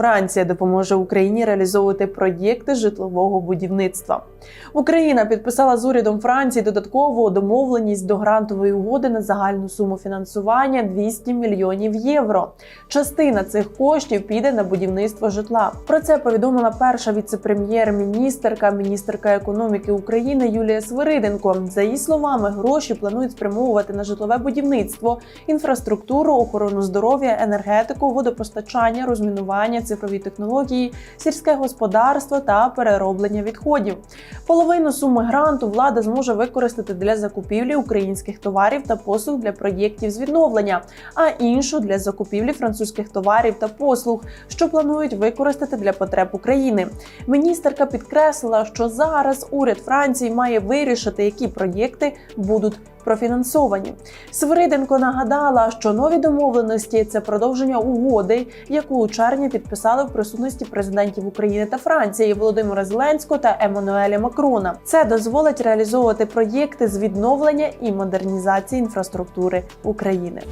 Франція допоможе Україні реалізовувати проєкти житлового будівництва. Україна підписала з урядом Франції додаткову домовленість до грантової угоди на загальну суму фінансування 200 мільйонів євро. Частина цих коштів піде на будівництво житла. Про це повідомила перша віце-прем'єр-міністерка, міністерка економіки України Юлія Свириденко. За її словами, гроші планують спрямовувати на житлове будівництво, інфраструктуру, охорону здоров'я, енергетику, водопостачання, розмінування, цифрові технології, сільське господарство та перероблення відходів. Половину суми гранту влада зможе використати для закупівлі українських товарів та послуг для проєктів з відновлення, а іншу для закупівлі французьких товарів та послуг, що планують використати для потреб України. Міністерка підкреслила, що зараз уряд Франції має вирішити, які проєкти будуть профінансовані. Свириденко нагадала, що нові домовленості це продовження угоди, яку у червні підписали в присутності президентів України та Франції Володимира Зеленського та Еммануеля Макрона. Це дозволить реалізовувати проєкти з відновлення і модернізації інфраструктури України.